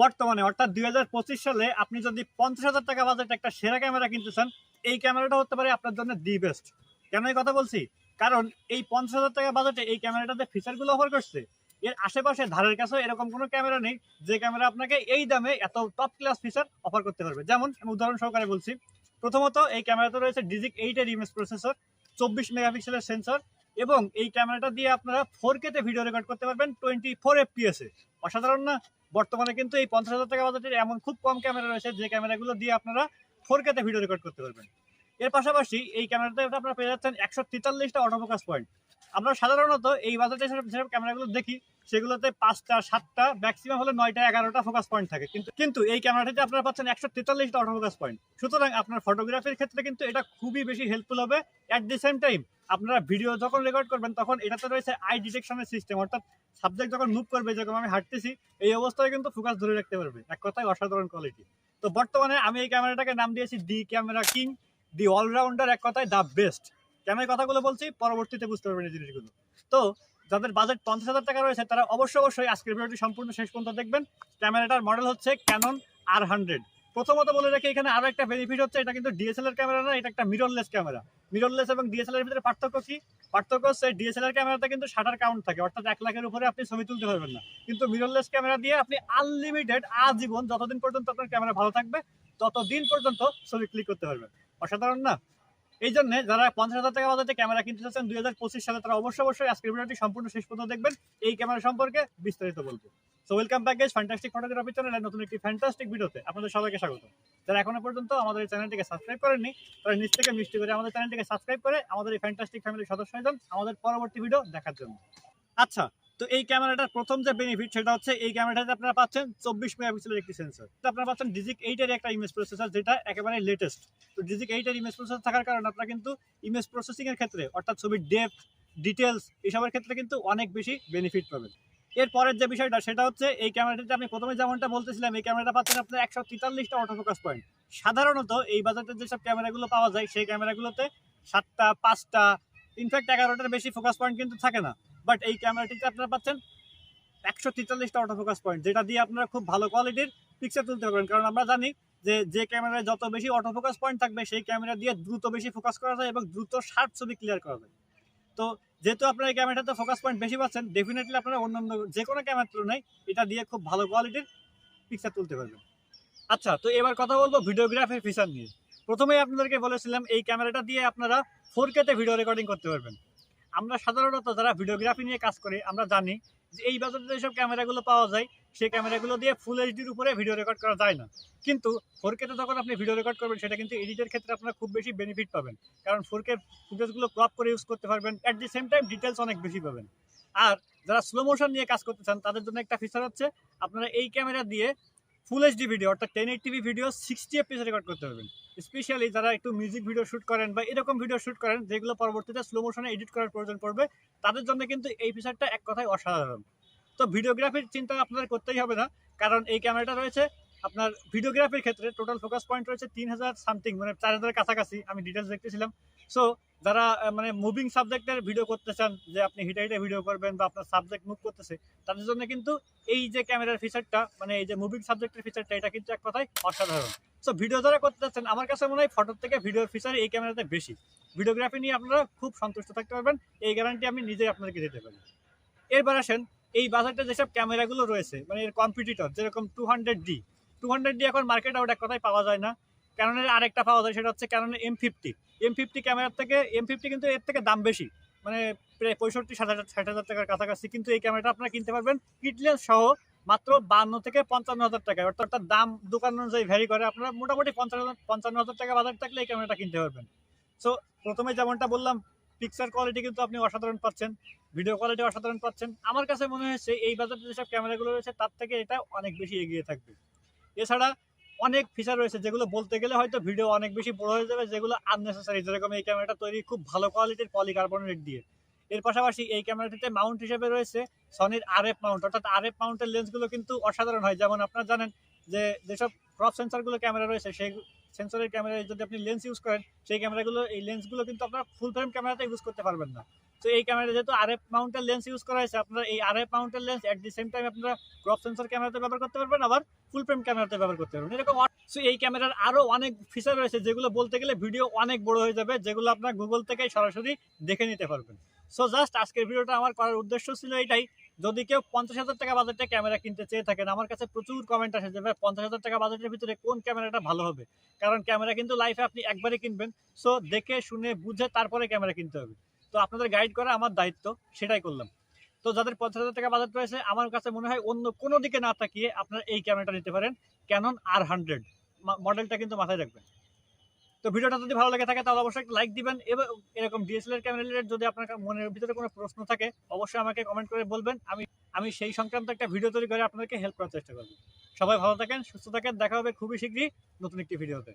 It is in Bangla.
বর্তমানে, অর্থাৎ দুই হাজার পঁচিশ সালে আপনি যদি পঞ্চাশ হাজার টাকা বাজেট একটা সেরা ক্যামেরা কিনতে চান, এই ক্যামেরাটা হতে পারে আপনার জন্য দি বেস্ট কেন এই কথা বলছি? কারণ এই পঞ্চাশ হাজার টাকা বাজেটে এই ক্যামেরাটাতে ফিচারগুলো অফার করছে, এর আশেপাশে ধারের কাছে এরকম কোনো ক্যামেরা নেই যে ক্যামেরা আপনাকে এই দামে এত টপ ক্লাস ফিচার অফার করতে পারবে। যেমন আমি উদাহরণ সহকারে বলছি, প্রথমত এই ক্যামেরাতে রয়েছে ডিজিক এইটের ইমেজ প্রসেসর চব্বিশ মেগাপিক্সেলের সেন্সর এবং এই ক্যামেরাটা দিয়ে আপনারা ফোর কেতে ভিডিও রেকর্ড করতে পারবেন টোয়েন্টি ফোর এফপিএসে অসাধারণ না? বর্তমানে কিন্তু এই পঞ্চাশ হাজার টাকা বাজেটের এমন খুব কম ক্যামেরা রয়েছে যে ক্যামেরাগুলো দিয়ে আপনারা ফোর কেতে ভিডিও রেকর্ড করতে পারবেন। এর পাশাপাশি এই ক্যামেরাতে আপনারা পেয়ে যাচ্ছেন একশো তেতাল্লিশটা অটোফোকাস পয়েন্ট আমরা সাধারণত এই যেসব যেসব ক্যামেরাগুলো দেখি, সেগুলোতে পাঁচটা, সাতটা ম্যাক্সিমাম হলে নয়টা, এগারোটা ফোকাস পয়েন্ট থাকে। কিন্তু কিন্তু এই ক্যামেরাটিতে আপনারা পাচ্ছেন একশো তেতাল্লিশটা অটো ফোকাস পয়েন্ট সুতরাং আপনার ফটোগ্রাফির ক্ষেত্রে কিন্তু এটা খুবই বেশি হেল্পফুল হবে। অ্যাট দি সেম টাইম আপনারা ভিডিও যখন রেকর্ড করবেন, তখন এটাতে রয়েছে আই ডিটেকশনের সিস্টেম অর্থাৎ সাবজেক্ট যখন মুভ করবে, যেরকম আমি হাঁটতেছি, এই অবস্থায় কিন্তু ফোকাস ধরে রাখতে পারবে। এক কথায় অসাধারণ কোয়ালিটি তো বর্তমানে আমি এই ক্যামেরাটাকে নাম দিয়েছি the camera king the allrounder এক কথায় দ্য বেস্ট এই কথাগুলো বলছি, পরবর্তীতে বুঝতে পারবেন এই জিনিসগুলো। তো, যাদের বাজেট পঞ্চাশ হাজার টাকা রয়েছে, তারা অবশ্যই অবশ্যই আজকের ভিডিওটি সম্পূর্ণ শেষ পর্যন্ত দেখবেন। ক্যামেরাটার মডেল হচ্ছে ক্যানন আর হান্ড্রেড প্রথমত বলে রাখি, এখানে আরও একটা বেনিফিট হচ্ছে, এটা কিন্তু ডিএসএলআর ক্যামেরা না, এটা একটা মিররলেস ক্যামেরা। মিররলেস এবং ডিএসএলআর ভিতরে পার্থক্য কি? পার্থক্য হচ্ছে ডিএসএলআর ক্যামেরাতে কিন্তু শাটার কাউন্ট থাকে, অর্থাৎ এক লাখের উপরে আপনি ছবি তুলতে পারবেন না। কিন্তু মিররলেস ক্যামেরা দিয়ে আপনি আনলিমিটেড আজীবন, যতদিন পর্যন্ত আপনার ক্যামেরা ভালো থাকবে, ততদিন পর্যন্ত ছবি ক্লিক করতে পারবেন। অসাধারণ না? এই জন্য যারা পঞ্চাশ হাজার টাকা বাজাতে ক্যামেরা কিনতে চাচ্ছেন দুই হাজার পঁচিশ সালে তারা অবশ্যই অবশ্যই আজকের ভিডিওটি সম্পূর্ণ শেষ পর্যন্ত দেখবেন। এই ক্যামেরা সম্পর্কে বিস্তারিত বলব। So welcome package fantastic photography চ্যানেলের নতুন একটি ফ্যান্টাস্টিক ভিডিওতে আপনাদের সবাইকে স্বাগত। যারা এখনও পর্যন্ত আমাদের এই চ্যানেলটিকে সাবস্ক্রাইব করেননি, তারা নিচ থেকে মিষ্টি করে আমাদের চ্যানেলটিকে সাবস্ক্রাইব করে আমাদের এই ফ্যান্টাস্টিক ফ্যামিলির সদস্য হয়ে যান আমাদের পরবর্তী ভিডিও দেখার জন্য। আচ্ছা তো এই ক্যামেরাটার প্রথম যে বেনিফিট সেটা হচ্ছে এই ক্যামেরাটাতে আপনারা পাচ্ছেন চব্বিশ মেগাপিক্সেলের একটি সেন্সর আপনারা পাচ্ছেন ডিজিক এইটের একটা ইমেজ প্রসেসর যেটা একেবারে লেটেস্ট তো ডিজিক এইটের ইমেজ প্রসেসর থাকার কারণে আপনারা কিন্তু ইমেজ প্রসেসিংয়ের ক্ষেত্রে, অর্থাৎ ছবির ডেপথ ডিটেলস এসবের ক্ষেত্রে কিন্তু অনেক বেশি বেনিফিট পাবেন। এর পরের যে বিষয়টা, সেটা হচ্ছে এই ক্যামেরাটিতে আমি প্রথমে যেমনটা বলতেছিলাম, এই ক্যামেরাটা পাচ্ছেন আপনার একশো তেতাল্লিশটা অটোফোকাস পয়েন্ট সাধারণত এই বাজারের যেসব ক্যামেরাগুলো পাওয়া যায়, সেই ক্যামেরাগুলোতে সাতটা, পাঁচটা ইনফ্যাক্ট এগারোটার বেশি ফোকাস পয়েন্ট কিন্তু থাকে না। বাট এই ক্যামেরাটিতে আপনারা পাচ্ছেন, একশো তেতাল্লিশটা অটোফোকাস পয়েন্ট যেটা দিয়ে আপনারা খুব ভালো কোয়ালিটির পিকচার তুলতে পারবেন। কারণ আমরা জানি যে যে ক্যামেরায় যত বেশি অটোফোকাস পয়েন্ট থাকবে, সেই ক্যামেরা দিয়ে দ্রুত বেশি ফোকাস করা যায় এবং দ্রুত শার্প ছবি ক্লিয়ার করা যায়। তো যেহেতু আপনার এই ক্যামেরাতে ফোকাস পয়েন্ট বেশি পাচ্ছেন ডেফিনেটলি আপনারা অন্যান্য যে কোনো ক্যামেরার তুলনায় এটা দিয়ে খুব ভালো কোয়ালিটির পিকচার তুলতে পারবেন। আচ্ছা তো এবার কথা বলব ভিডিওগ্রাফির ফিচার নিয়ে। প্রথমেই আপনাদেরকে বলেছিলাম, এই ক্যামেরাটা দিয়ে আপনারা ফোর কেতে ভিডিও রেকর্ডিং করতে পারবেন। আমরা সাধারণত যারা ভিডিওগ্রাফি নিয়ে কাজ করি, আমরা জানি যে এই বাজারে যেসব ক্যামেরাগুলো পাওয়া যায়, সেই ক্যামেরাগুলো দিয়ে ফুল এইচডির উপরে ভিডিও রেকর্ড করা যায় না। কিন্তু ফোর কেতে যখন আপনি ভিডিও রেকর্ড করবেন, সেটা কিন্তু এডিটের ক্ষেত্রে আপনারা খুব বেশি বেনিফিট পাবেন। কারণ ফোর কে ফুটেজগুলো ক্রপ করে ইউজ করতে পারবেন at the same time details অনেক বেশি পাবেন। আর যারা স্লো মোশন নিয়ে কাজ করতে চান, তাদের জন্য একটা ফিচার হচ্ছে, আপনারা এই ক্যামেরা দিয়ে ফুল এইচডি ভিডিও অর্থাৎ ten eight TV video sixty FPS record করতে পারবেন। স্পেশালি যারা একটু মিউজিক ভিডিও শ্যুট করেন বা এরকম ভিডিও শ্যুট করেন, যেগুলো পরবর্তীতে স্লো মোশনে এডিট করার প্রয়োজন পড়বে, তাদের জন্য কিন্তু এই ফিচারটা এক কথায় অসাধারণ। তো ভিডিওগ্রাফির চিন্তা আপনাদের করতেই হবে না, কারণ এই ক্যামেরাটা রয়েছে আপনার ভিডিওগ্রাফির ক্ষেত্রে টোটাল ফোকাস পয়েন্ট রয়েছে তিন হাজার সামথিং মানে চার হাজারের কাছাকাছি। আমি ডিটেলস দেখতেছিলাম। সো যারা মানে মুভিং সাবজেক্টের ভিডিও করতে চান, যে আপনি হিটে হিটে ভিডিও করবেন বা আপনার সাবজেক্ট মুভ করতেছে, তাদের জন্য কিন্তু এই যে ক্যামেরার ফিচারটা মানে এই যে মুভিং সাবজেক্টের ফিচারটা এটা কিন্তু এক কথায় অসাধারণ। সো ভিডিও যারা করতে চাচ্ছেন, আমার কাছে মনে হয় ফটোর থেকে ভিডিওর ফিচার এই ক্যামেরাতে বেশি। ভিডিওগ্রাফি নিয়ে আপনারা খুব সন্তুষ্ট থাকতে পারবেন। এই গ্যারান্টি আমি নিজেই আপনাদেরকে দিতে পারি। এরপর আসেন, এই বাজারটা যেসব ক্যামেরাগুলো রয়েছে মানে এর কম্পিটিটর যেরকম two hundred D two hundred এখন মার্কেট আউট এক কথায় পাওয়া যায় না। ক্যাননের আরেকটা পাওয়া যায়, সেটা হচ্ছে ক্যাননের এম ফিফটি এম ফিফটি ক্যামেরার থেকে এম ফিফটি কিন্তু এর থেকে দাম বেশি। মানে প্রায় পঁয়ষট্টি, ষাট হাজার ষাট হাজার টাকার কাছাকাছি। কিন্তু এই ক্যামেরাটা আপনারা কিনতে পারবেন কিটলেন্স সহ মাত্র বান্ন থেকে পঞ্চান্ন হাজার টাকা অর্থাৎ অর্থাৎ দাম দোকান অনুযায়ী ভ্যারি করে। আপনারা মোটামুটি পঞ্চান্ন পঞ্চান্ন হাজার টাকা বাজার থাকলে এই ক্যামেরাটা কিনতে পারবেন। সো প্রথমে যেমনটা বললাম পিকচার কোয়ালিটি কিন্তু আপনি অসাধারণ পাচ্ছেন। ভিডিও কোয়ালিটি অসাধারণ পাচ্ছেন। আমার কাছে মনে হয়েছে, এই বাজারে যেসব ক্যামেরাগুলো রয়েছে, তার থেকে এটা অনেক বেশি এগিয়ে থাকবে। এছাড়া অনেক ফিচার রয়েছে যেগুলো বলতে গেলে হয়তো ভিডিও অনেক বেশি বড় হয়ে যাবে, যেগুলো আননেসেসারি যেরকম এই ক্যামেরাটা তৈরি খুব ভালো কোয়ালিটির পলিকার্বনেট দিয়ে। এর পাশাপাশি এই ক্যামেরাটিতে মাউন্ট হিসেবে রয়েছে সনির আর এফ মাউন্ট অর্থাৎ আর এফ মাউন্টের লেন্সগুলো কিন্তু অসাধারণ হয়। যেমন আপনারা জানেন যে যেসব ক্রপ সেন্সারগুলো ক্যামেরা রয়েছে, সেই সেন্সরের ক্যামেরায় যদি আপনি লেন্স ইউজ করেন, সেই ক্যামেরাগুলো এই লেন্সগুলো কিন্তু আপনার ফুল ফ্রেম ক্যামেরাতে ইউজ করতে পারবেন না। তো এই ক্যামেরা যেহেতু আর এফ মাউন্টের লেন্স ইউজ করা হয়েছে, আপনারা এই R F মাউন্টের lens at the same time আপনারা ক্রপ সেন্সর ক্যামেরাতে ব্যবহার করতে পারবেন, আবার ফুল ফ্রেম ক্যামেরাতে ব্যবহার করতে পারবেন। এরকম সো এই ক্যামেরার আরও অনেক ফিচার রয়েছে, যেগুলো বলতে গেলে ভিডিও অনেক বড় হয়ে যাবে, যেগুলো আপনার গুগল থেকে সরাসরি দেখে নিতে পারবেন। সো জাস্ট আজকের ভিডিওটা আমার করার উদ্দেশ্য ছিল এটাই, যদি কেউ পঞ্চাশ হাজার টাকা বাজেটে ক্যামেরা কিনতে চেয়ে থাকেন, আমার কাছে প্রচুর কমেন্ট আসে যে, ভাই, পঞ্চাশ হাজার টাকা বাজেটের ভিতরে কোন ক্যামেরাটা ভালো হবে? কারণ ক্যামেরা কিন্তু লাইফে আপনি একবারে কিনবেন। সো দেখে, শুনে, বুঝে, তারপরে ক্যামেরা কিনতে হবে। তো আপনাদের গাইড করা আমার দায়িত্ব, সেটাই করলাম। তো যাদের পঞ্চাশ হাজার টাকা বাজেট রয়েছে, আমার কাছে মনে হয় অন্য কোনো দিকে না তাকিয়ে আপনারা এই ক্যামেরাটা নিতে পারেন। ক্যানন আর হান্ড্রেড মডেলটা কিন্তু মাথায় রাখবেন। তো ভিডিওটা যদি ভালো লাগে থাকে, তাহলে অবশ্যই লাইক দিবেন এবং এরকম ডিএসএলআর ক্যামেরা রিলেটেড যদি আপনার মনের ভিতরে কোনো প্রশ্ন থাকে, অবশ্যই আমাকে কমেন্ট করে বলবেন। আমি আমি সেই সংক্রান্ত একটা ভিডিও তৈরি করে আপনাদেরকে হেল্প করার চেষ্টা করব। সবাই ভালো থাকেন, সুস্থ থাকেন, দেখা হবে খুবই শীঘ্রই নতুন একটি ভিডিওতে